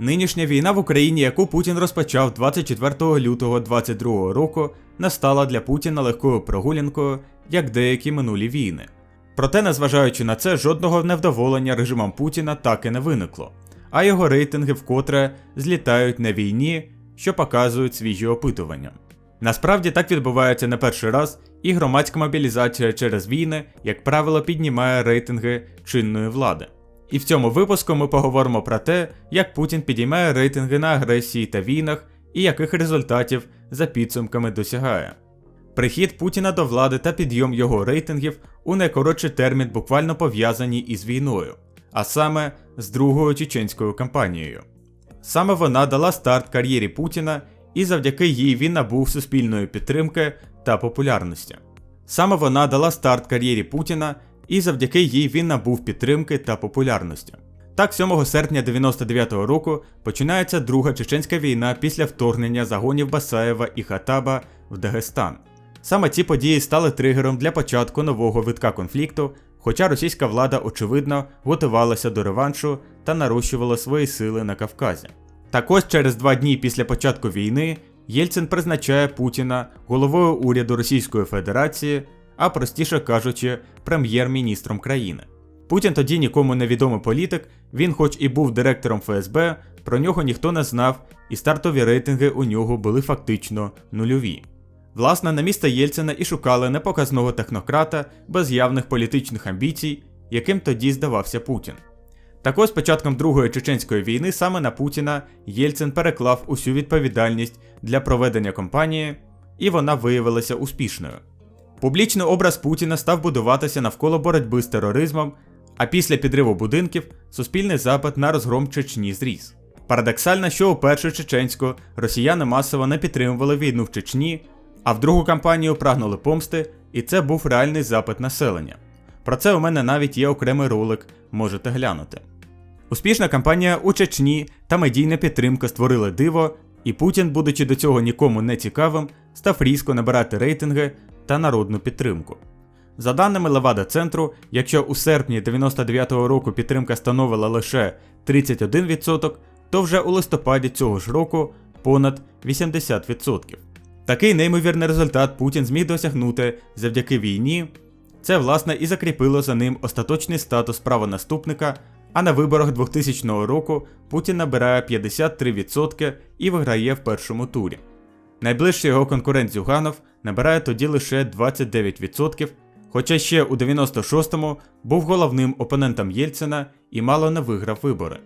Нинішня війна в Україні, яку Путін розпочав 24 лютого 2022 року, не стала для Путіна легкою прогулянкою, як деякі минулі війни. Проте, незважаючи на це, жодного невдоволення режимом Путіна так і не виникло, а його рейтинги вкотре злітають на війні, що показують свіжі опитування. Насправді так відбувається не перший раз, і громадська мобілізація через війни, як правило, піднімає рейтинги чинної влади. І в цьому випуску ми поговоримо про те, як Путін підіймає рейтинги на агресії та війнах і яких результатів за підсумками досягає. Прихід Путіна до влади та підйом його рейтингів у найкоротший термін буквально пов'язані із війною, а саме з другою чеченською кампанією. Саме вона дала старт кар'єрі Путіна, і завдяки їй він набув суспільної підтримки та популярності. Саме вона дала старт кар'єрі Путіна, і завдяки їй він набув підтримки та популярності. Так, 7 серпня 99-го року починається друга чеченська війна після вторгнення загонів Басаєва і Хатаба в Дагестан. Саме ці події стали тригером для початку нового витка конфлікту, хоча російська влада, очевидно, готувалася до реваншу та нарощувала свої сили на Кавказі. Також через два дні після початку війни Єльцин призначає Путіна головою уряду Російської Федерації, а простіше кажучи, прем'єр-міністром країни. Путін тоді нікому невідомий політик, він, хоч і був директором ФСБ, про нього ніхто не знав, і стартові рейтинги у нього були фактично нульові. Власне, на місце Єльцина і шукали непоказного технократа без явних політичних амбіцій, яким тоді здавався Путін. Так ось початком Другої чеченської війни саме на Путіна Єльцин переклав усю відповідальність для проведення кампанії, і вона виявилася успішною. Публічний образ Путіна став будуватися навколо боротьби з тероризмом, а після підриву будинків суспільний запит на розгром Чечні зріс. Парадоксально, що у першу чеченську росіяни масово не підтримували війну в Чечні, а в другу кампанію прагнули помсти, і це був реальний запит населення. Про це у мене навіть є окремий ролик, можете глянути. Успішна кампанія у Чечні та медійна підтримка створили диво, і Путін, будучи до цього нікому не цікавим, став різко набирати рейтинги та народну підтримку. За даними Левада центру, якщо у серпні 99-го року підтримка становила лише 31%, то вже у листопаді цього ж року понад 80%. Такий неймовірний результат Путін зміг досягнути завдяки війні. Це, власне, і закріпило за ним остаточний статус правонаступника, а на виборах 2000 року Путін набирає 53% і виграє в першому турі. Найближчий його конкурент Зюганов набирає тоді лише 29%, хоча ще у 96-му був головним опонентом Єльцина і мало не виграв вибори.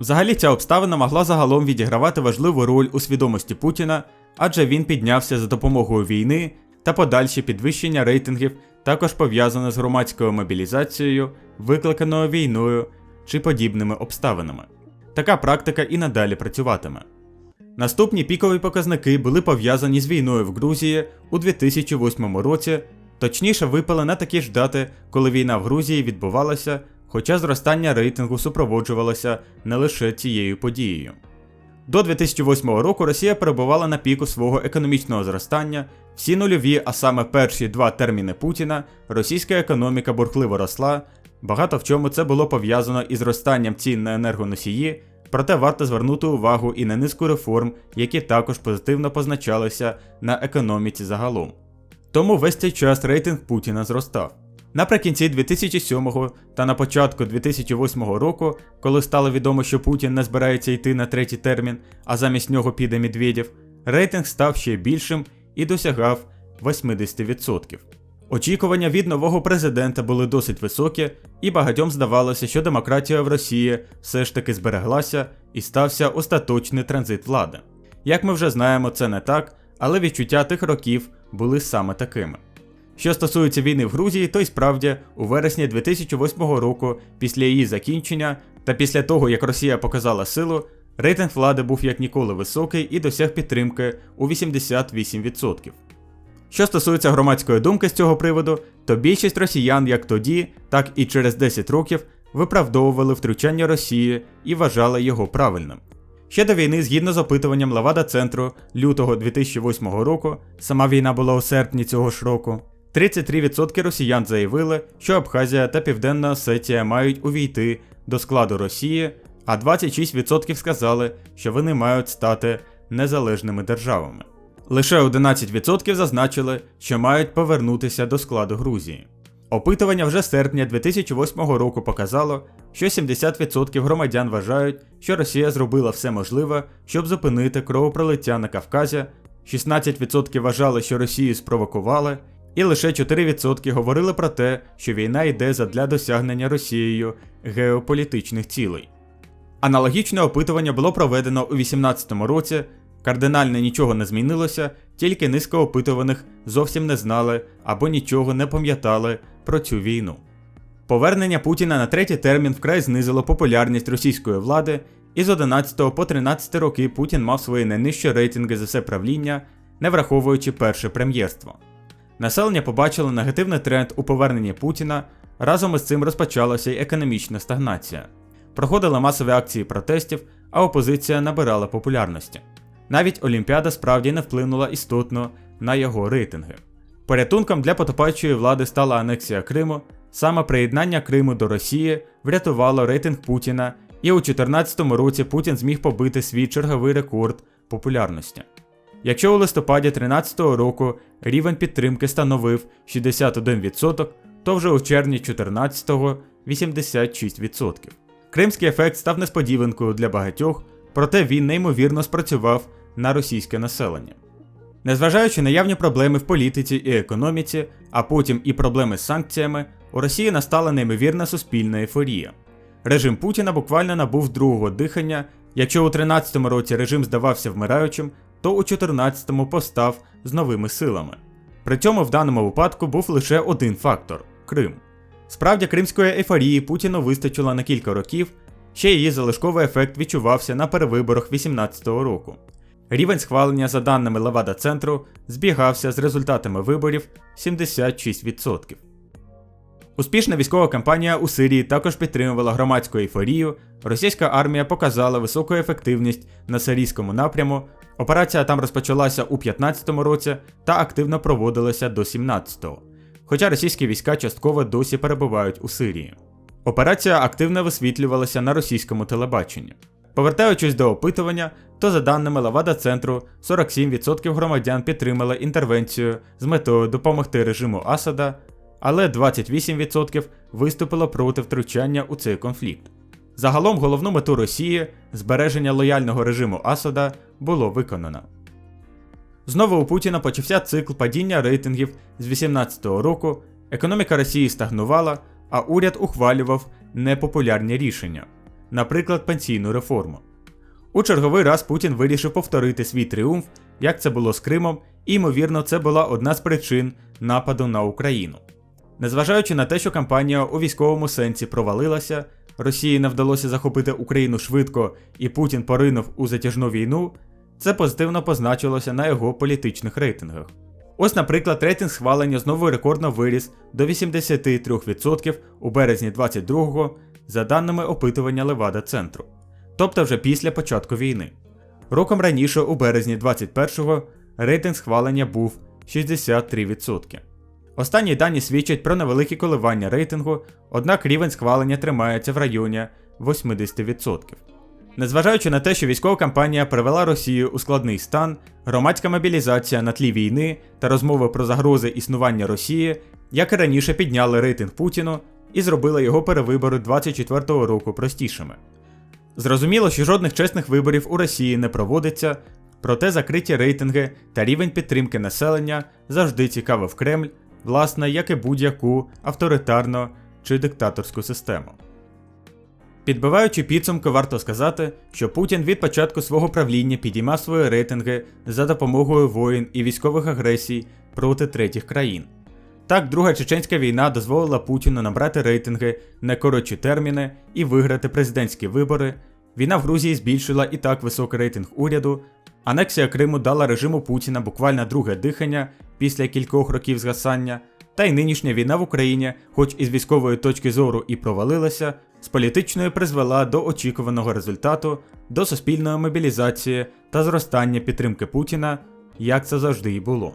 Взагалі ця обставина могла загалом відігравати важливу роль у свідомості Путіна, адже він піднявся за допомогою війни та подальші підвищення рейтингів також пов'язане з громадською мобілізацією, викликаною війною чи подібними обставинами. Така практика і надалі працюватиме. Наступні пікові показники були пов'язані з війною в Грузії у 2008 році, точніше випали на такі ж дати, коли війна в Грузії відбувалася, хоча зростання рейтингу супроводжувалося не лише цією подією. До 2008 року Росія перебувала на піку свого економічного зростання, всі нульові, а саме перші два терміни Путіна, російська економіка бурхливо росла. Багато в чому це було пов'язано із зростанням цін на енергоносії, проте варто звернути увагу і на низку реформ, які також позитивно позначалися на економіці загалом. Тому весь цей час рейтинг Путіна зростав. Наприкінці 2007 та на початку 2008 року, коли стало відомо, що Путін не збирається йти на третій термін, а замість нього піде Медведєв, рейтинг став ще більшим і досягав 80%. Очікування від нового президента були досить високі, і багатьом здавалося, що демократія в Росії все ж таки збереглася і стався остаточний транзит влади. Як ми вже знаємо, це не так, але відчуття тих років були саме такими. Що стосується війни в Грузії, то й справді у вересні 2008 року, після її закінчення та після того, як Росія показала силу, рейтинг влади був як ніколи високий і досяг підтримки у 88%. Що стосується громадської думки з цього приводу, то більшість росіян як тоді, так і через 10 років виправдовували втручання Росії і вважали його правильним. Ще до війни, згідно з опитуванням Лавада Центру лютого 2008 року, сама війна була у серпні цього ж року. 33% росіян заявили, що Абхазія та Південна Осетія мають увійти до складу Росії, а 26% сказали, що вони мають стати незалежними державами. Лише 11% зазначили, що мають повернутися до складу Грузії. Опитування вже серпня 2008 року показало, що 70% громадян вважають, що Росія зробила все можливе, щоб зупинити кровопролиття на Кавказі, 16% вважали, що Росію спровокували, і лише 4% говорили про те, що війна йде задля досягнення Росією геополітичних цілей. Аналогічне опитування було проведено у 2018 році. Кардинально нічого не змінилося, тільки низка опитуваних зовсім не знали або нічого не пам'ятали про цю війну. Повернення Путіна на третій термін вкрай знизило популярність російської влади, і з 11 по 13 роки Путін мав свої найнижчі рейтинги за все правління, не враховуючи перше прем'єрство. Населення побачило негативний тренд у поверненні Путіна, разом із цим розпочалася й економічна стагнація. Проходили масові акції протестів, а опозиція набирала популярності. Навіть Олімпіада справді не вплинула істотно на його рейтинги. Порятунком для потопаючої влади стала анексія Криму, саме приєднання Криму до Росії врятувало рейтинг Путіна, і у 2014 році Путін зміг побити свій черговий рекорд популярності. Якщо у листопаді 2013 року рівень підтримки становив 61%, то вже у червні 2014 86%. Кримський ефект став несподіванкою для багатьох, проте він неймовірно спрацював на російське населення. Незважаючи на явні проблеми в політиці і економіці, а потім і проблеми з санкціями, у Росії настала неймовірна суспільна ейфорія. Режим Путіна буквально набув другого дихання. Якщо у 13-му році режим здавався вмираючим, то у 14-му постав з новими силами. При цьому в даному випадку був лише один фактор Крим. Справді, кримської ейфорії Путіну вистачило на кілька років, ще її залишковий ефект відчувався на перевиборах 18-го року. Рівень схвалення за даними Левада центру збігався з результатами виборів 76%. Успішна військова кампанія у Сирії також підтримувала громадську ейфорію. Російська армія показала високу ефективність на сирійському напряму. Операція там розпочалася у 15-му році та активно проводилася до 17-го. Хоча російські війська частково досі перебувають у Сирії. Операція активно висвітлювалася на російському телебаченні. Повертаючись до опитування, то за даними Лавада центру, 47% громадян підтримали інтервенцію з метою допомогти режиму Асада, але 28% виступило проти втручання у цей конфлікт. Загалом головну мету Росії збереження лояльного режиму Асада було виконано. Знову у Путіна почався цикл падіння рейтингів з 2018 року, економіка Росії стагнувала, а уряд ухвалював непопулярні рішення, наприклад, пенсійну реформу. У черговий раз Путін вирішив повторити свій тріумф, як це було з Кримом, і ймовірно, це була одна з причин нападу на Україну. Незважаючи на те, що кампанія у військовому сенсі провалилася, Росії не вдалося захопити Україну швидко і Путін поринув у затяжну війну, це позитивно позначилося на його політичних рейтингах. Ось, наприклад, рейтинг схвалення знову рекордно виріс до 83% у березні 22-го за даними опитування Левада центру, тобто вже після початку війни. Роком раніше, у березні 21-го, рейтинг схвалення був 63%. Останні дані свідчать про невеликі коливання рейтингу, однак рівень схвалення тримається в районі 80%. Незважаючи на те, що військова кампанія привела Росію у складний стан, громадська мобілізація на тлі війни та розмови про загрози існування Росії, як і раніше підняли рейтинг Путіну і зробили його перевибори 24-го року простішими. Зрозуміло, що жодних чесних виборів у Росії не проводиться, проте закриті рейтинги та рівень підтримки населення завжди цікавив Кремль, власне, як і будь-яку авторитарну чи диктаторську систему. Підбиваючи підсумки, варто сказати, що Путін від початку свого правління підіймав свої рейтинги за допомогою воїн і військових агресій проти третіх країн. Так, Друга Чеченська війна дозволила Путіну набрати рейтинги на коротші терміни і виграти президентські вибори. Війна в Грузії збільшила і так високий рейтинг уряду. Анексія Криму дала режиму Путіна буквально друге дихання після кількох років згасання. Та й нинішня війна в Україні, хоч із військової точки зору і провалилася, з політичної призвела до очікуваного результату, до суспільної мобілізації та зростання підтримки Путіна, як це завжди і було.